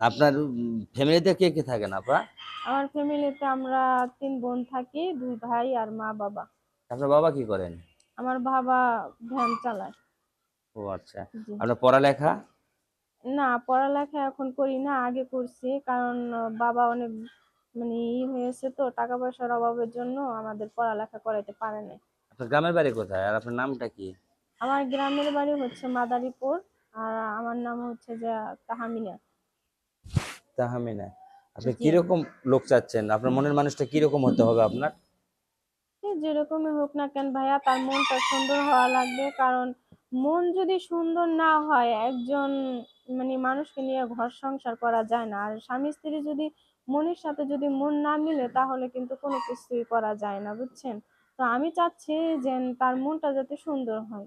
আপনার ফ্যামিলিতে কে কে থাকেন আপা? আমার ফ্যামিলিতে আমরা তিন বোন থাকি দুই ভাই আর মা বাবা। আপনার বাবা কি করেন? আমার বাবা ভ্যান চালায়। ও আচ্ছা। আপনার পড়ালেখা? না পড়ালেখা এখন করি না আগে করছি। কারণ বাবা অনেক মানে ই হয়েছে তো টাকা পয়সার অভাবের জন্য আমাদের পড়ালেখা করাইতে পারে না আপনার গ্রামের বাড়ি কোথায়? আর আপনার নামটা কি? আমার গ্রামের বাড়ি হচ্ছে মাদারীপুর আর আমার নাম হচ্ছে যে তাহামিনা। তাহমিনা আপনি। কীরকম লোক চাচ্ছেন? আপনার মনের মানুষটা কীরকম হতে হবে আপনার? সে যেরকমই হোক না কেন ভাইয়া তার মনটা সুন্দর হওয়া লাগবে। কারণ মন যদি সুন্দর না হয় একজন মানে মানুষকে নিয়ে ঘর সংসার করা যায় না। আর স্বামী স্ত্রী যদি মনের সাথে যদি মন না মিলে তাহলে কিন্তু কোনো কিছুই করা যায় না বুঝছেন? তো আমি চাচ্ছি যে তার মনটা যাতে সুন্দর হয়।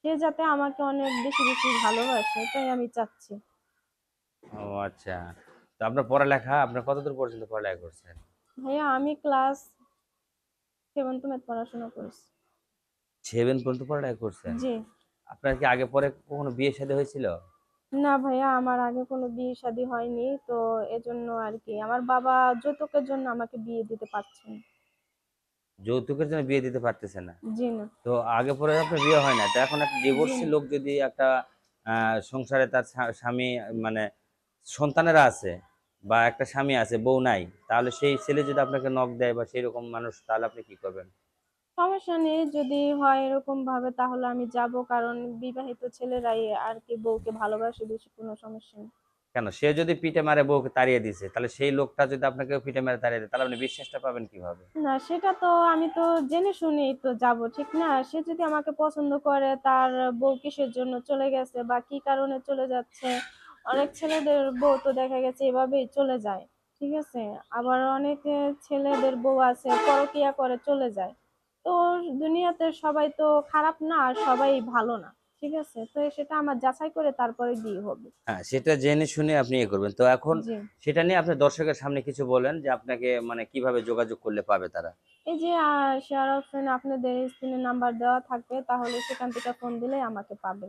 সে যাতে আমাকে অনেক বেশি বেশি ভালোবাসে তাই আমি চাচ্ছি। ও আচ্ছা। তো আপনার পড়ালেখা আপনার কতদূর পর্যন্ত পড়ালেখা করছেন? ভাইয়া আমি ক্লাস সেভেন টু ম্যাথ পড়াশোনা করেছি। সেভেন পর্যন্ত পড়ালেখা করছেন? জি। আপনার কি আগে পরে কখনো বিয়ে শাদী হয়েছিল? না ভাইয়া আমার আগে কোনো বিয়ে শাদী হয়নি তো এজন্য আর কি। আমার বাবা যৌতুকের জন্য আমাকে বিয়ে দিতে পারছেন যৌতুকের জন্য বিয়ে দিতে পারতেছে না? জি না। তো আগে পরে আপনার বিয়ে হয় না? তো এখন একটা ডিভোর্সি লোক যদি একটা সংসারে তার স্বামী মানে সন্তানেরা আছে বা একটা স্বামী আছে বউ নাই তাহলে সেই ছেলে যদি আপনাকে নক দেয় বা সেই রকম মানুষ তাহলে আপনি কি করবেন? সমস্যা নেই যদি হয় এরকম ভাবে তাহলে আমি যাব কারণ বিবাহিত ছেলেরাই আর কি বউকে ভালোবাসে বেশি কোনো সমস্যা নেই। কেন? সে যদি পিঠে মারে বউকে তাড়িয়ে দিছে তাহলে সেই লোকটা যদি আপনাকে পিঠে মারে তাড়িয়ে দেয় তাহলে আপনি বিশ্বাসটা পাবেন কীভাবে? না সেটা তো আমি তো জেনে শুনেই তো যাব ঠিক না? সে যদি আমাকে পছন্দ করে তার বউ কিসের জন্য চলে গেছে বা কি কারণে চলে যাচ্ছে? অনেক ছেলেদের বউ তো দেখা গেছে এভাবেই চলে যায় ঠিক আছে? আবার অনেক ছেলেদের বউ আছে পরকিয়া করে চলে যায়। তো দুনিয়াতে সবাই তো খারাপ না আর সবাই ভালো না ঠিক আছে? তো সেটা আমার যাচাই করে তারপরে বিয়ে হবে। হ্যাঁ সেটা জেনে শুনে আপনি ইয়ে করবেন। তো এখন সেটা নিয়ে আপনি দর্শকের সামনে কিছু বলেন যে আপনাকে মানে কীভাবে যোগাযোগ করলে পাবে তারা? এই যে শেয়ার অপশনে আপনাদের স্ক্রিনে নাম্বার দেওয়া থাকবে তাহলে সেখান থেকে ফোন দিলে আমাকে পাবেন